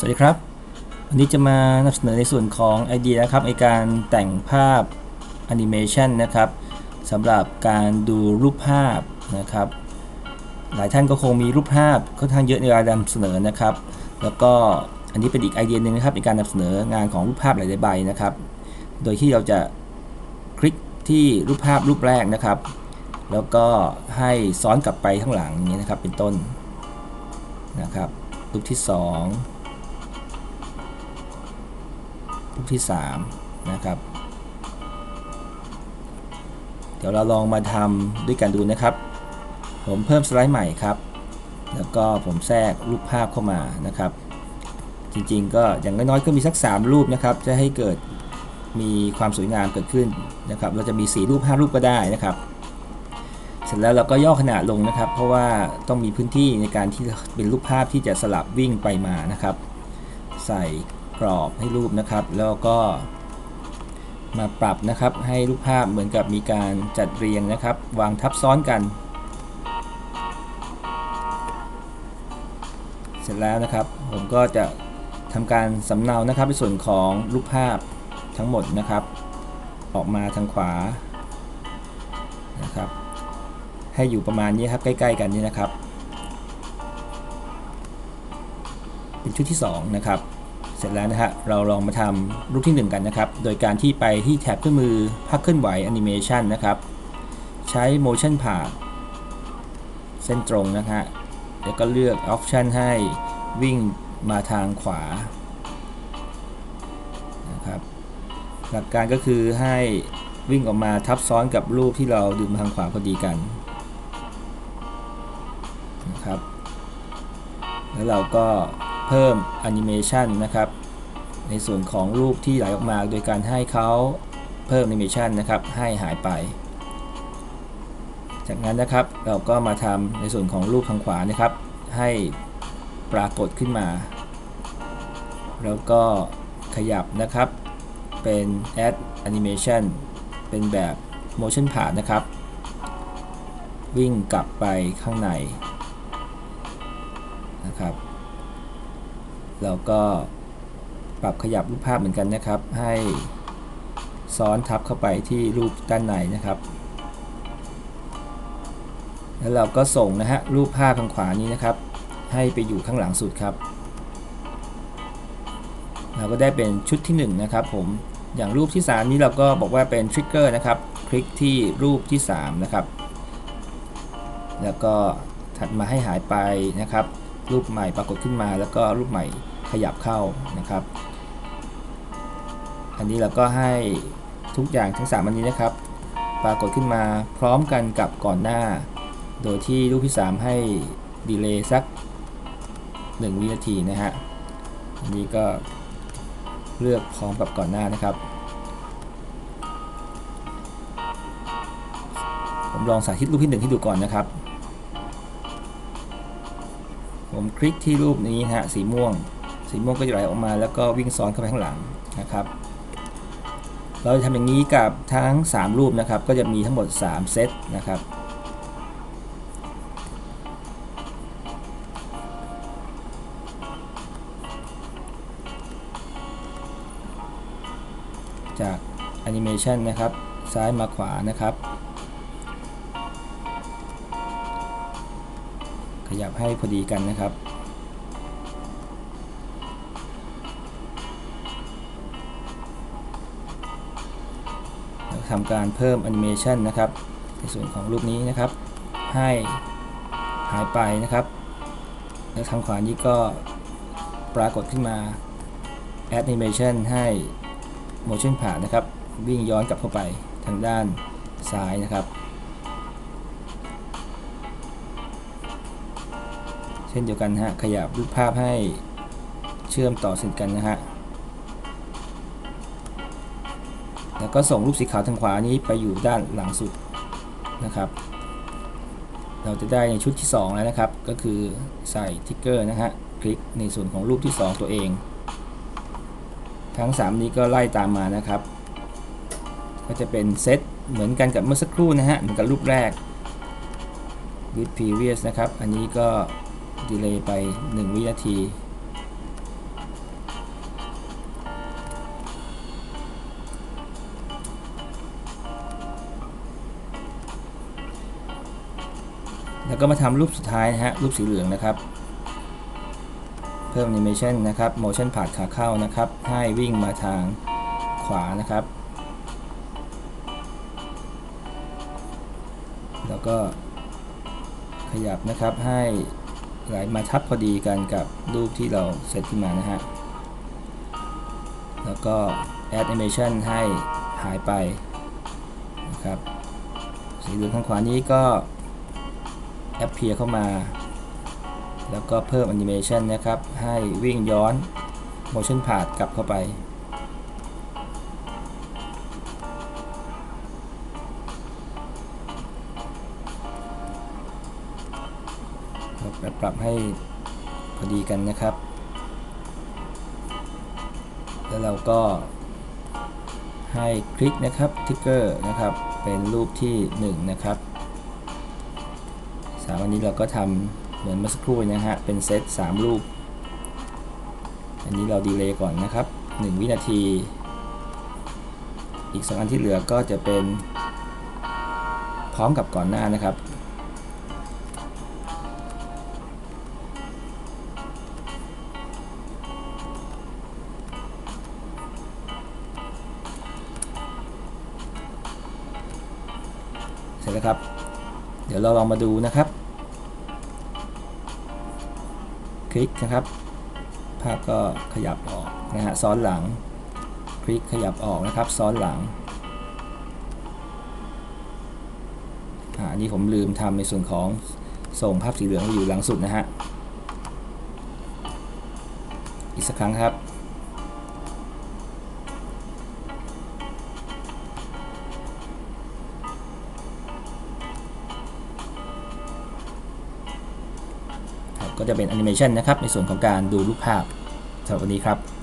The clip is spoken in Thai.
สวัสดีครับ วันนี้จะมานำเสนอในส่วนของไอเดียนะครับในการแต่งภาพแอนิเมชันนะครับสำหรับการดูรูปภาพนะครับ หลายท่านก็คงมีรูปภาพค่อนข้างเยอะในการนำเสนอนะครับ แล้วก็อันนี้เป็นอีกไอเดียหนึ่งนะครับในการนำเสนองานของรูปภาพหลายๆใบนะครับ โดยที่เราจะคลิกที่รูปภาพรูปแรกนะครับ แล้วก็ให้ซ้อนกลับไปข้างหลังนี้นะครับเป็นต้นนะครับรูปที่ 2 ลูกที่3นะครับเดี๋ยวเราลองมาทำด้วยกันดูนะครับ ผมเพิ่มสไลด์ใหม่ครับ แล้วก็ผมแทรกรูปภาพเข้ามานะครับ จริงๆ ก็อย่างน้อยๆก็มีสัก 3 รูปนะครับ จะให้เกิดมีความสวยงามเกิดขึ้นนะครับ เราจะมี 4 รูป 5 รูปก็ได้นะครับ เสร็จแล้วเราก็ย่อขนาดลงนะครับ เพราะว่าต้องมีพื้นที่ในการที่เป็นรูปภาพที่จะสลับวิ่งไปมานะครับ ใส่ กรอบให้รูปนะครับ แล้วก็มาปรับนะครับให้รูปภาพเหมือนกับมีการจัดเรียงนะครับ วางทับซ้อนกัน เสร็จแล้วนะครับ ผมก็จะทำการสำเนานะครับในส่วนของรูปภาพทั้งหมดนะครับ ออกมาทางขวานะครับ ให้อยู่ประมาณนี้ครับใกล้ ๆ กันนี่นะครับ เป็นชุดที่ 2 นะครับ เสร็จแล้วนะฮะเราลองมาทำรูปที่ 1 กันนะครับ โดยการที่ไปที่แท็บเครื่องมือภาพเคลื่อนไหวแอนิเมชันนะครับ ใช้ motion path เส้นตรงนะฮะแล้วก็เลือก option ให้วิ่งมาทางขวานะครับหลักการก็คือให้วิ่งออกมาทับซ้อนกับรูปที่เราดึงมาทางขวาพอดีกันนะครับ แล้วเราก็ เพิ่มแอนิเมชันนะครับ ในส่วนของรูปที่ไหลออกมาโดยการให้เขาเพิ่มแอนิเมชันนะครับ ให้หายไป จากนั้นนะครับเราก็มาทำในส่วนของรูปทางขวานะครับ ให้ปรากฏขึ้นมา แล้วก็ขยับนะครับ เป็น add animation เป็นแบบ motion path นะครับ วิ่งกลับไปข้างในนะครับ เราก็ปรับขยับรูปภาพเหมือนกันนะครับ ให้ซ้อนทับเข้าไปที่รูปด้านในนะครับ แล้วเราก็ส่งนะฮะรูปภาพทางขวานี้นะครับ ให้ไปอยู่ข้างหลังสุดครับ เราก็ได้เป็นชุดที่1นะครับผมอย่างรูปที่ 3 นี้เราก็บอกว่าเป็นทริกเกอร์นะครับ คลิกที่รูปที่ 3 นะครับ แล้วก็ถัดมาให้หายไปนะครับ รูปใหม่ปรากฏขึ้นมาแล้วก็รูปใหม่ขยับเข้านะครับ อันนี้เราก็ให้ทุกอย่างทั้ง 3 อันนี้นะครับ ปรากฏขึ้นมาพร้อมกันกับก่อนหน้า โดยที่รูปที่ 3 ให้ดีเลย์สัก 1 วินาทีนะฮะอันนี้ก็เลือกพร้อมกับก่อนหน้านะครับ ผมลองสาธิตรูปที่ 1 ให้ดูก่อนนะครับ ผมคลิกที่รูปนี้ฮะสีม่วง สีม่วงก็จะไหลออกมา แล้วก็วิ่งซ้อนเข้าไปข้างหลังนะครับ เราจะทำอย่างนี้กับทั้ง 3 รูปนะครับ ก็จะมีทั้งหมด 3 เซตนะครับจากแอนิเมชันนะครับ ซ้ายมาขวานะครับ ขยับให้พอดีกันนะครับ ทำการเพิ่มแอนิเมชันนะครับ ในส่วนของรูปนี้นะครับ ให้หายไปนะครับ แล้วทางขวานี้ก็ปรากฏขึ้นมา Add Animation ให้ motion path นะครับ วิ่งย้อนกลับเข้าไปทางด้านซ้ายนะครับ เช่นเดียวกันฮะขยับรูปภาพให้เชื่อมต่อซึ่งกันนะฮะแล้วก็ส่งรูปสีขาวทางขวานี้ไปอยู่ด้านหลังสุดนะครับ เราจะได้ในชุดที่ 2 แล้วนะครับ ก็คือใส่ทิกเกอร์นะฮะคลิกในส่วนของรูปที่ 2 ตัวเอง ทั้ง 3 นี้ก็ไล่ตามมานะครับ ก็จะเป็นเซตเหมือนกันกับเมื่อสักครู่นะฮะเหมือนกับรูปแรก with previous นะครับ อันนี้ก็ ดีเลย์ไป 1 วินาที แล้วก็มาทำรูปสุดท้ายนะฮะ รูปสีเหลืองนะครับ เพิ่มแอนิเมชันนะครับโมชั่นผ่านขาเข้านะครับ ให้วิ่งมาทางขวานะครับ แล้วก็ขยับนะครับให้ ไหลมาทับพอดีกันกับรูปที่เราเซตขึ้นมานะฮะ แล้วก็ add animation ให้หายไปนะครับ สีเหลืองข้างขวานี้ก็ appear เข้ามา แล้วก็เพิ่ม animation นะครับ ให้วิ่งย้อน motion path กลับเข้าไป ครับปรับปรับให้พอดีกันนะครับ แล้วเราก็ให้คลิกนะครับทิกเกอร์นะครับ เป็นรูปที่ 1 นะครับสามอันนี้เราก็ทำเหมือนเมื่อสักครู่นะฮะ เป็นเซต3รูป อันนี้เราดีเลย์ก่อนนะครับ 1 วินาที อีก 2 อันที่เหลือก็จะเป็นพร้อมกับก่อนหน้านะครับ เสร็จแล้วครับ เดี๋ยวเราลองมาดูนะครับ คลิกนะครับ ภาพก็ขยับออกนะฮะซ้อนหลัง คลิกขยับออกนะครับ ซ้อนหลังอันนี้ผมลืมทำในส่วนของส่งภาพสีเหลืองไปอยู่หลังสุดนะฮะ อีกสักครั้งครับ ก็จะเป็นแอนิเมชันนะครับในส่วนของการดูรูปภาพสำหรับวันนี้ครับ